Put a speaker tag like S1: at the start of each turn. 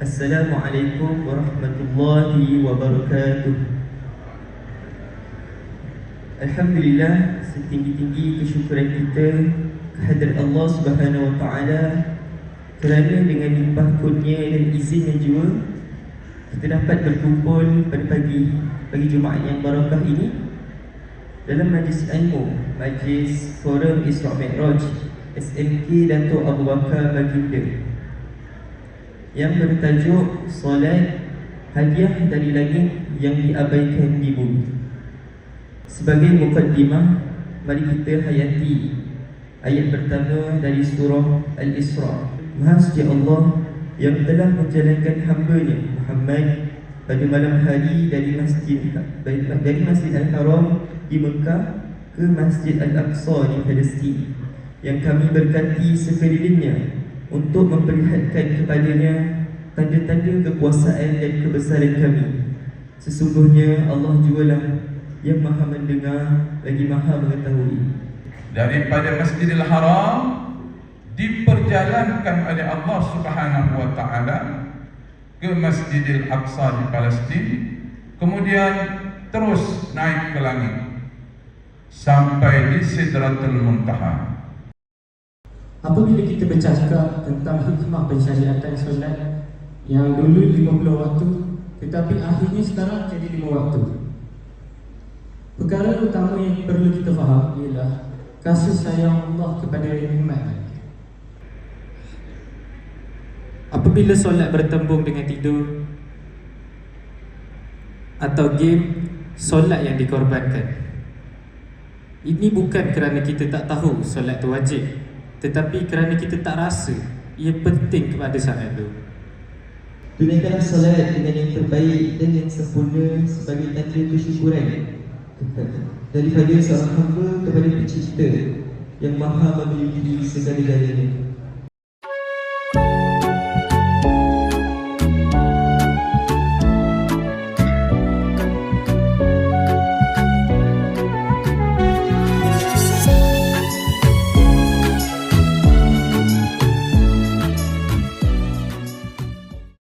S1: Assalamualaikum warahmatullahi wabarakatuh. Alhamdulillah setinggi-tinggi kesyukuran kita kehadrat Allah Subhanahu wa taala kerana dengan limpah kurnia dan izinnya jua kita dapat berkumpul pada pagi pagi Jumaat yang barakah ini dalam majlis ilmu majlis forum Isra Mi'raj SMK Dato' Abu Bakar Baginda yang bertajuk Solat Hadiah dari Langit yang diabaikan di bumi. Sebagai mukaddimah, mari kita hayati ayat pertama dari surah Al-Isra. Maha suci Allah yang telah menjalankan hamba-Nya Muhammad pada malam hari dari Masjid dari Masjid Al-Haram di Mekah ke Masjid Al-Aqsa di Palestin yang kami berkati sekelilingnya untuk memperlihatkan kepadanya tanda-tanda kekuasaan dan kebesaran kami. Sesungguhnya Allah jualah yang maha mendengar lagi maha mengetahui.
S2: Daripada Masjidil Haram diperjalankan oleh Allah Subhanahu wa taala ke Masjidil Aqsa di Palestin, kemudian terus naik ke langit sampai di Sidratul Muntaha.
S3: Apabila kita bercakap tentang hikmah pensyariatan solat yang dulu 50 waktu tetapi akhirnya sekarang jadi 5 waktu. Perkara utama yang perlu kita faham ialah kasih sayang Allah kepada umat. Apabila solat bertembung dengan tidur atau game solat yang dikorbankan. Ini bukan kerana kita tak tahu solat itu wajib tetapi kerana kita tak rasa ia penting kepada saat itu.
S1: Tunaikanlah salat dengan yang terbaik dan yang sempurna sebagai tanda kesyukuran daripada seorang hamba kepada pencipta yang maha memiliki segala-galanya.